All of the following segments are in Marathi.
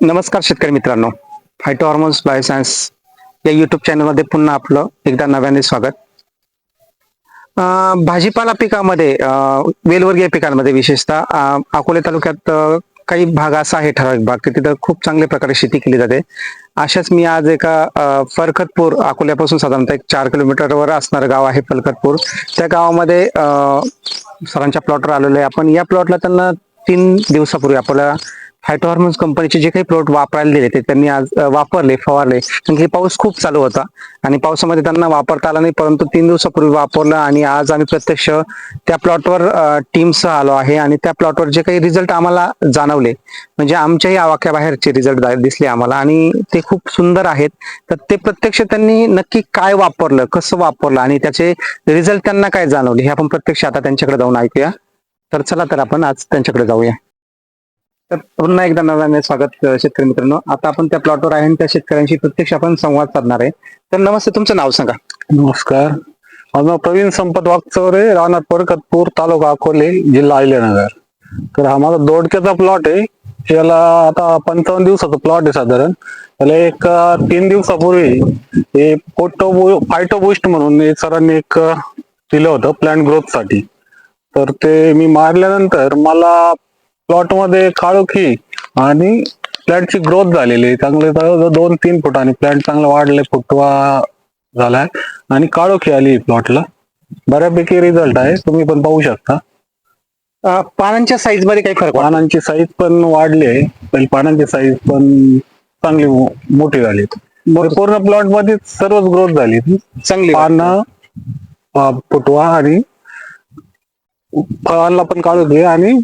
नमस्कार शेतकरी मित्रांनो. फायटो हॉर्मोन्स बायोसायन्स या युट्यूब चॅनलमध्ये पुन्हा आपलं एकदा नव्याने स्वागत. भाजीपाला पिकामध्ये वेलवर्गीय पिकांमध्ये विशेषतः अकोले तालुक्यात काही भाग असा आहे ठराविक भाग की तिथं खूप चांगल्या प्रकारे शेती केली जाते. अशाच मी आज एका फरखतपूर अकोल्यापासून साधारणतः एक चार किलोमीटरवर असणारं गाव आहे फलखतपूर त्या गावामध्ये सरांच्या प्लॉटवर आलेलो आहे. आपण या प्लॉटला त्यांना तीन दिवसापूर्वी आपल्याला फायटो हार्मोन्स कंपनीचे जे काही प्लॉट वापरायला दिले ते त्यांनी आज वापरले फवारले. कारण की पाऊस खूप चालू होता आणि पावसामध्ये त्यांना वापरता आला नाही परंतु तीन दिवसापूर्वी वापरलं आणि आज आम्ही प्रत्यक्ष त्या प्लॉटवर टीमसह आलो आहे आणि त्या प्लॉटवर जे काही रिझल्ट आम्हाला जाणवले म्हणजे आमच्याही आवाक्याबाहेरचे रिझल्ट दिसले आम्हाला आणि ते खूप सुंदर आहेत. तर ते प्रत्यक्ष त्यांनी नक्की काय वापरलं कसं वापरलं आणि त्याचे रिझल्ट त्यांना काय जाणवले हे आपण प्रत्यक्ष आता त्यांच्याकडे जाऊन ऐकूया. तर चला तर आपण आज त्यांच्याकडे जाऊया. तर पुन्हा एकदा नव्याने स्वागत शेतकरी मित्रांनो. आता आपण त्या प्लॉटवर आहे आणि त्या शेतकऱ्यांशी प्रत्यक्ष आपण संवाद साधणार आहे. तर नमस्ते तुमचं नाव सांगा. नमस्कार. माझं नाव प्रवीण संपत वागचौरे राहणार परकतपूर तालुका अकोले जिल्हा अहिल्यानगर. तर हा माझा दोडक्याचा प्लॉट आहे. याला आता पंचावन्न दिवसाचा प्लॉट आहे साधारण. त्याला एक अं, तीन दिवसापूर्वी हे पोटो फायटो बुस्ट म्हणून एक सरांनी एक अं, दिलं होतं प्लांट ग्रोथसाठी. तर ते मी मारल्यानंतर मला प्लॉटमध्ये काळोखी आणि प्लॅन्टची ग्रोथ झालेली आहे. चांगले जवळजवळ दोन तीन फुटांनी प्लॅन्ट चांगला वाढले फुटवा झालाय. आणि काळोखी आली प्लॉटला बऱ्यापैकी रिझल्ट आहे. तुम्ही पण पाहू शकता. अ, पानांच्या साईजमध्ये काही फरक वाटतो? पानांची साईज पण वाढली आहे. पहिले पानांची साईज पण चांगली मो- मोठी झाली पूर्ण प्लॉटमध्ये सर्वच ग्रोथ झाली चांगली पानं अं, फुटवा आणि फळांना पण काळोखी आणि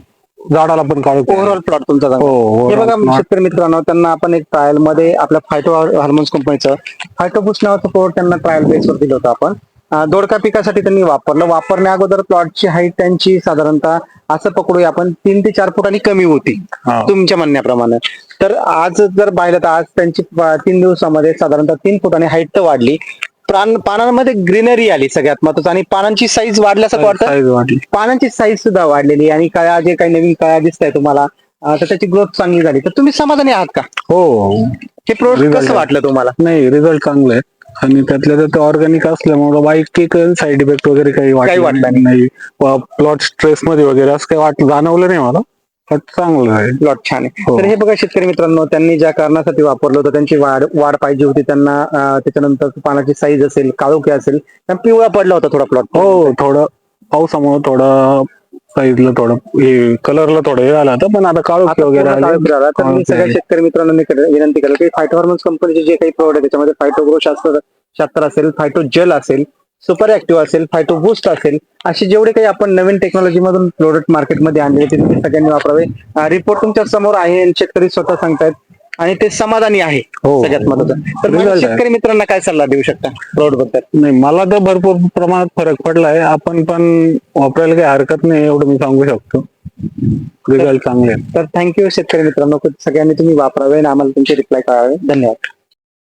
झाडाला पण काळोखी ओव्हरऑल प्लॉट तुमचा चांगला. हो हे बघा overall शेतकरी मित्रांनो त्यांना आपण एक ट्रायलमध्ये आपल्या फायटो हार्मोन्स कंपनीचं फायटोबुस नावाचं प्रोडक्ट त्यांना ट्रायल बेसवर दिलं होतं आपण. अं, दोडका पिकासाठी त्यांनी वापरलं. वापरण्या अगोदर प्लॉटची हाईट त्यांची साधारणतः असं पकडूया आपण तीन ते चार फुटांनी कमी होती हा. तुमच्या म्हणण्याप्रमाणे. तर आज जर पाहिलं तर आज त्यांची प- तीन दिवसामध्ये साधारणतः तीन फुटांनी हाईट तर वाढली. प्राण पानांमध्ये ग्रीनरी आली सगळ्यात महत्वाचं. आणि पानांची साईज वाढल्यासारखं वाटतं? साईज वाढली. पानांची साईज सुद्धा वाढलेली आहे. आणि कळ्या जे काही नवीन कळ्या दिसत आहे तुम्हाला अं, तर त्याची ग्रोथ चांगली झाली. तर तुम्ही समाधानी आहात का? हो. हे प्रोडक्ट Result कसं आहे. वाटलं तुम्हाला? नाही रिझल्ट चांगले आहेत आणि त्यातल्या त्यात ऑर्गॅनिक असल्यामुळे बाईक साईड इफेक्ट वगैरे काही वाटलं वाटलं नाही. प्लॉट स्ट्रेस मध्ये वगैरे असं काही वाट जाणवलं नाही मला. चांगलं आहे प्लॉट छान आहे हो. तर हे बघा शेतकरी मित्रांनो त्यांनी ज्या कारणासाठी वापरलं होतं त्यांची वाढ वाढ पाहिजे होती त्यांना अं, त्याच्यानंतर पानाची साईज असेल काळोखी असेल तर पिवळा पडला होता थोडा प्लॉट हो थोडं पावसामुळे थोडं साईजला थोडं हे कलरला थोडं हे झालं होतं पण आता काळोखी आता वगैरे पूर्ण आले काळोख झाला तर मी काळोखी सगळ्या आली. शेतकरी मित्रांनो मी विनंती करेल की फायटो हार्मोन्स कंपनीचे जे काही प्रोडक्ट आहे त्याच्यामध्ये फायटो ग्रो शास्त्र शास्त्र असेल फायटो जेल असेल सुपर ऍक्टिव्ह असेल फायटो बूस्ट असेल असे जेवढे काही आपण नवीन टेक्नॉलॉजी मधून प्रोडक्ट मार्केटमध्ये आणले ते तुम्ही सगळ्यांनी वापरावे. रिपोर्ट तुमच्यासमोर आहे आणि शेतकरी स्वतः सांगतायत आणि ते समाधानी आहे हो. सगळ्यात महत्वाचं तर Result मला आहे. शेतकरी मित्रांना काय सल्ला देऊ शकता प्रोडक्टबद्दल? नाही मला तर भरपूर प्रमाणात फरक पडलाय. आपण पण वापरायला काही हरकत नाही एवढं मी सांगू शकतो. रिझल्ट चांगले आहेत. तर थँक्यू शेतकरी मित्रांनो सगळ्यांनी तुम्ही वापरावे आणि आम्हाला तुमचे रिप्लाय कळावे. धन्यवाद.